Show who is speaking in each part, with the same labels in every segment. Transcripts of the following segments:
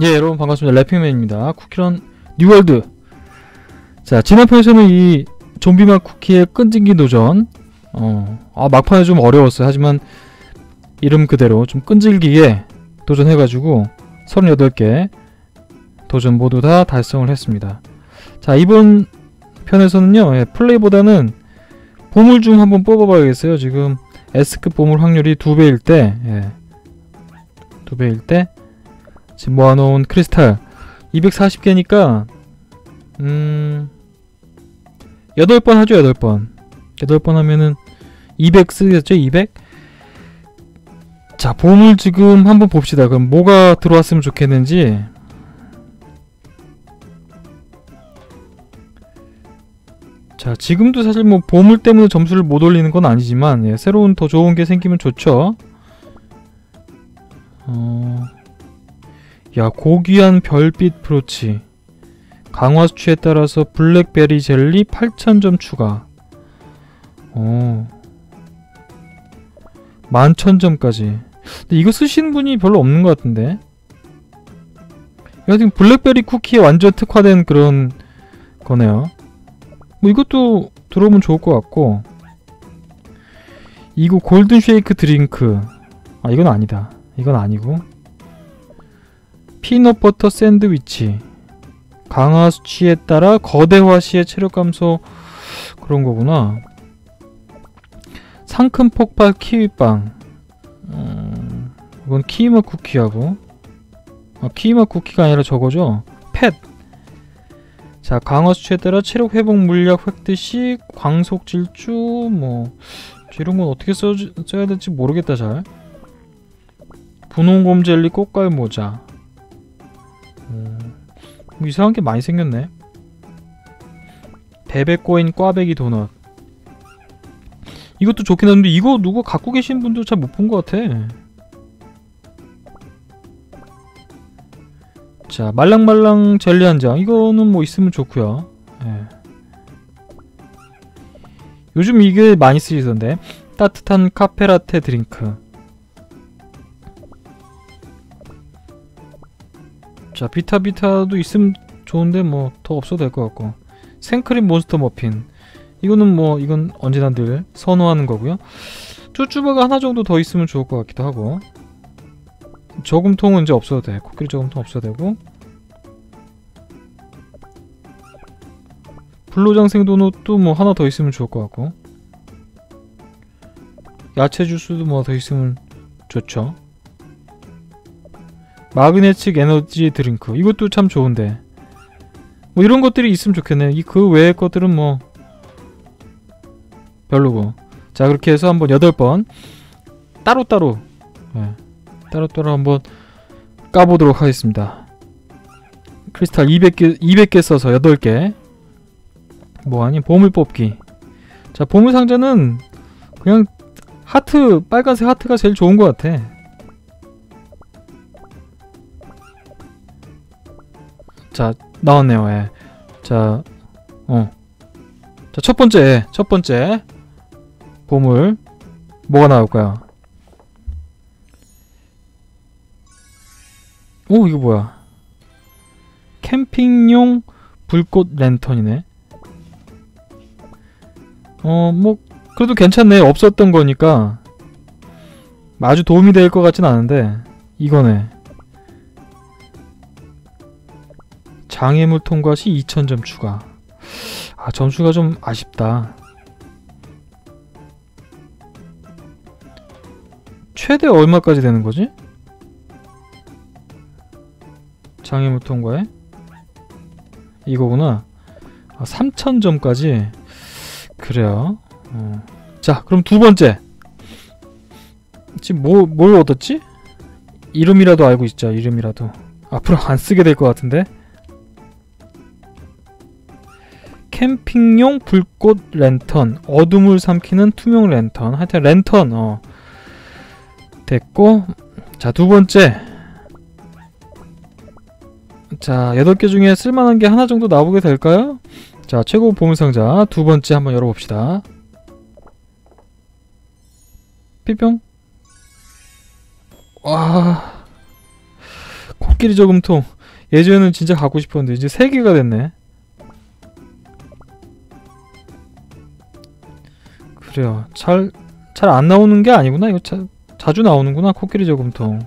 Speaker 1: 예, 여러분 반갑습니다. 래핑맨입니다. 쿠키런 뉴월드. 자, 지난 편에서는 이 좀비맛 쿠키의 끈질기 도전. 어, 아, 막판에 좀 어려웠어요. 하지만 이름 그대로 좀 끈질기게 도전해가지고 38개 도전 모두 다 달성을 했습니다. 자, 이번 편에서는요, 예, 플레이보다는 보물 좀 한번 뽑아봐야겠어요. 지금 S급 보물 확률이 2배일 때, 예, 2배일 때, 지금 모아놓은 크리스탈 240개니까 음 8번 하죠 8번. 8번 하면은 200 쓰겠죠 200? 자 보물 지금 한번 봅시다. 그럼 뭐가 들어왔으면 좋겠는지. 자 지금도 사실 뭐 보물 때문에 점수를 못 올리는 건 아니지만 예, 새로운 더 좋은 게 생기면 좋죠. 어... 야 고귀한 별빛 프로치. 강화 수치에 따라서 블랙베리 젤리 8000점 추가. 오 11,000점까지. 근데 이거 쓰시는 분이 별로 없는 것 같은데? 여하튼 블랙베리 쿠키에 완전 특화된 그런 거네요. 뭐 이것도 들어오면 좋을 것 같고. 이거 골든 쉐이크 드링크. 아 이건 아니다. 이건 아니고 피넛버터 샌드위치. 강화 수치에 따라 거대화 시의 체력 감소. 그런 거구나. 상큼 폭발 키위빵. 음, 이건 키위맛 쿠키하고. 아, 키위맛 쿠키가 아니라 저거죠? 펫. 자, 강화 수치에 따라 체력 회복 물약 획득 시 광속 질주 뭐 이런 건 어떻게 써, 써야 될지 모르겠다 잘. 분홍곰 젤리 꽃갈 모자 음, 뭐 이상한 게 많이 생겼네. 베베코인 꽈배기 도넛. 이것도 좋긴 한데 이거 누구 갖고 계신 분도 잘 못 본 것 같아. 자 말랑말랑 젤리 한 장. 이거는 뭐 있으면 좋고요. 예. 요즘 이게 많이 쓰이던데 따뜻한 카페라테 드링크. 자 비타비타도 있으면 좋은데 뭐 더 없어도 될 것 같고. 생크림 몬스터 머핀. 이거는 뭐 이건 언제나 늘 선호하는 거고요. 쭈쭈바가 하나 정도 더 있으면 좋을 것 같기도 하고. 저금통은 이제 없어도 돼. 코끼리 저금통 없어도 되고. 불로장생 도넛도 뭐 하나 더 있으면 좋을 것 같고. 야채 주스도 뭐 더 있으면 좋죠 마그네틱 에너지 드링크. 이것도 참 좋은데. 뭐 이런 것들이 있으면 좋겠네. 이 그 외의 것들은 뭐 별로고. 자 그렇게 해서 한번 8번 따로따로 네, 따로따로 한번 까보도록 하겠습니다. 크리스탈 200개 200개 써서 8개. 뭐하니 보물 뽑기. 자 보물 상자는 그냥 하트 빨간색 하트가 제일 좋은 것 같아 자 나왔네요. 예. 자 어. 자 첫 번째 첫 번째 보물 뭐가 나올까요 오 이거 뭐야? 캠핑용 불꽃 랜턴이네. 어 뭐 그래도 괜찮네. 없었던 거니까 아주 도움이 될 것 같진 않은데 이거네 장애물 통과 시 2000점 추가 아 점수가 좀 아쉽다 최대 얼마까지 되는 거지? 장애물 통과에? 이거구나 아, 3000점까지 그래요 어. 자 그럼 두 번째 지금 뭐, 뭘 얻었지? 이름이라도 알고 있자 이름이라도 앞으로 안 쓰게 될 것 같은데 캠핑용 불꽃 랜턴 어둠을 삼키는 투명 랜턴 하여튼 랜턴 어. 됐고 자 두 번째. 자 8개 중에 쓸만한 게 하나 정도 나오게 될까요? 자 최고 보물상자 두 번째 한번 열어봅시다. 삐뿅. 와. 코끼리 저금통. 예전에는 진짜 갖고 싶었는데 이제 3개가 됐네 그래요. 잘 잘 안 나오는 게 아니구나. 이거 자, 자주 나오는구나 코끼리 저금통.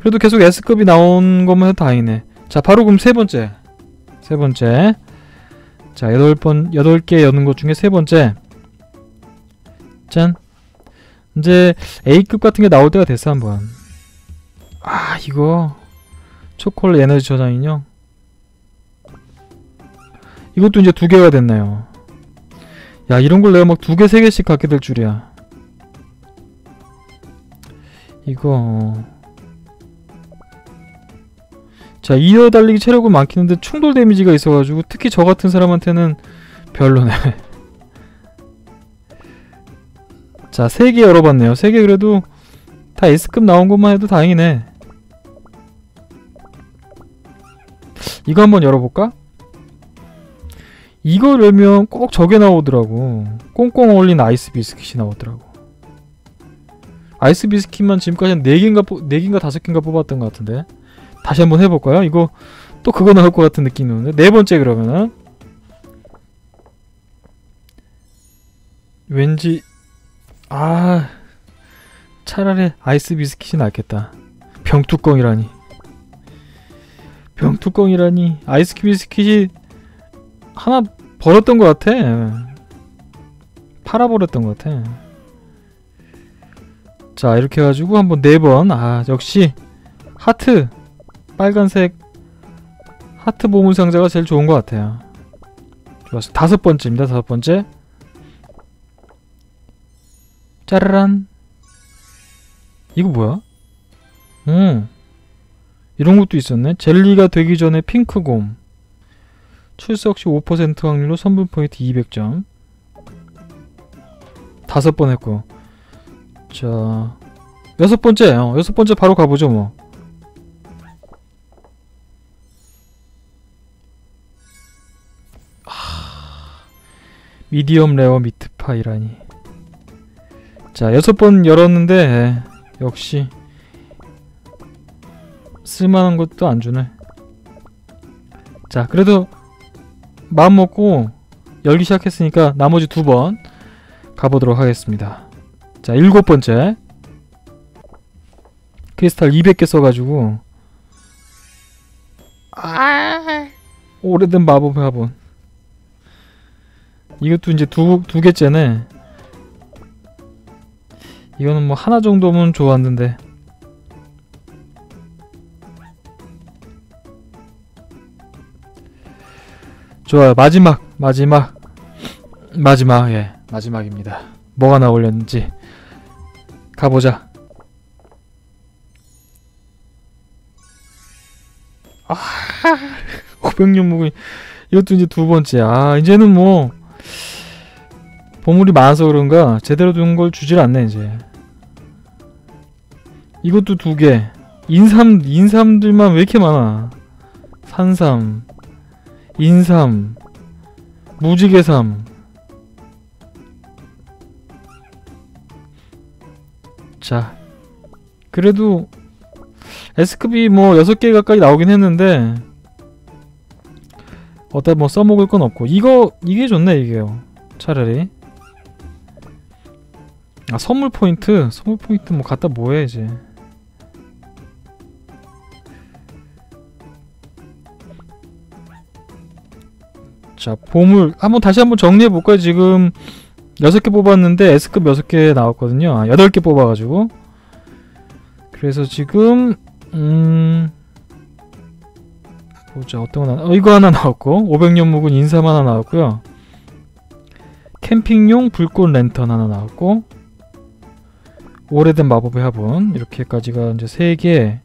Speaker 1: 그래도 계속 S급이 나온 것만 해도 다행이네. 자 바로 그럼 세 번째. 세 번째. 자 여덟 번 여덟 개 여는 것 중에 세 번째. 짠. 이제 A급 같은 게 나올 때가 됐어 한번. 아 이거. 초콜릿 에너지 저장 인형 이것도 이제 두 개가 됐나요 야 이런 걸 내가 막 두 개 세 개씩 갖게 될 줄이야. 이거 자 이어 달리기 체력은 많기는데 충돌 데미지가 있어가지고 특히 저 같은 사람한테는 별로네. 자 3개 열어봤네요. 3개 그래도 다 S급 나온 것만 해도 다행이네. 이거 한번 열어볼까? 이거 열면 꼭 저게 나오더라고. 꽁꽁 얼린 아이스 비스킷이 나오더라고. 아이스 비스킷만 지금까지 한 4개인가, 4개인가 5개인가 뽑았던 것 같은데. 다시 한번 해볼까요? 이거 또 그거 나올 것 같은 느낌이 오는데. 네 번째 그러면은. 왠지 아 차라리 아이스 비스킷이 낫겠다. 병뚜껑이라니. 병뚜껑이라니. 아이스 비스킷이 하나 버렸던 것 같아. 팔아버렸던 것 같아. 자 이렇게 해가지고 한번 네 번 아 역시 하트 빨간색 하트 보물 상자가 제일 좋은 것 같아요. 좋았어. 다섯 번째입니다 다섯 번째. 짜라란. 이거 뭐야? 음 이런 것도 있었네. 젤리가 되기 전에 핑크곰 출석 시 5% 확률로 선분 포인트 200점. 다섯 번 했고. 자 여섯 번째 어, 여섯 번째 바로 가보죠 뭐. 미디엄 레어 미트파이라니. 자 여섯 번 열었는데 에, 역시 쓸만한 것도 안 주네. 자 그래도 마음 먹고 열기 시작했으니까 나머지 두 번 가보도록 하겠습니다. 자 일곱 번째. 크리스탈 200개 써가지고. 아. 오래된 마법의 화분. 이것도 이제 두, 두 개째네. 이거는 뭐 하나 정도면 좋았는데 좋아요. 마지막 마지막 마지막 예. 마지막입니다. 뭐가 나올렸는지 가보자. 아 500년 묵은 이것도 이제 두 번째. 아 이제는 뭐 보물이 많아서 그런가? 제대로 된 걸 주질 않네 이제. 이것도 두 개. 인삼 인삼들만 왜 이렇게 많아? 산삼 인삼 무지개삼. 자 그래도 S급이 뭐 6개 가까이 나오긴 했는데 어디다 뭐 써먹을 건 없고. 이거 이게 좋네 이게요. 차라리. 아 선물 포인트? 선물 포인트 뭐 갖다 뭐해 이제 자 보물 한번 다시 한번 정리해 볼까요? 지금 6개 뽑았는데 S급 6개 나왔거든요. 아 8개 뽑아가지고. 그래서 지금 음... 보자 어떤 거 나... 어 이거 하나 나왔고 500년 묵은 인삼 하나 나왔고요. 캠핑용 불꽃 랜턴 하나 나왔고 오래된 마법의 화분 이렇게까지가 이제 3개.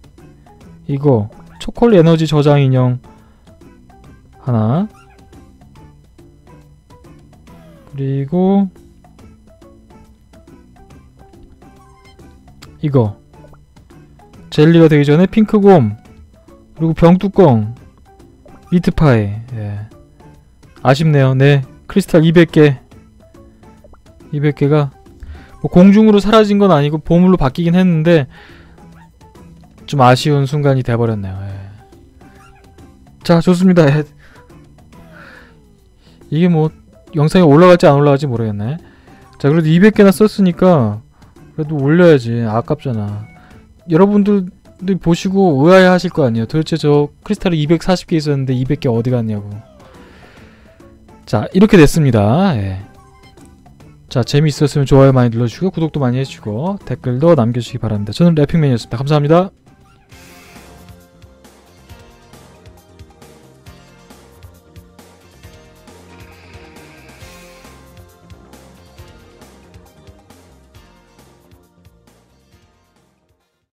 Speaker 1: 이거 초콜릿 에너지 저장 인형 하나 그리고 이거 젤리가 되기 전에 핑크곰 그리고 병뚜껑 미트파이 예. 아쉽네요 네 크리스탈 200개 200개가 뭐 공중으로 사라진 건 아니고 보물로 바뀌긴 했는데 좀 아쉬운 순간이 돼버렸네요. 예. 자, 좋습니다. 예. 이게 뭐 영상이 올라갈지 안 올라갈지 모르겠네. 자, 그래도 200개나 썼으니까 그래도 올려야지. 아깝잖아. 여러분들 보시고 의아해 하실 거 아니에요. 도대체 저 크리스탈이 240개 있었는데 200개 어디 갔냐고. 자, 이렇게 됐습니다. 예. 자, 재미있었으면 좋아요 많이 눌러주시고 구독도 많이 해주시고 댓글도 남겨주시기 바랍니다. 저는 래핑맨이었습니다. 감사합니다.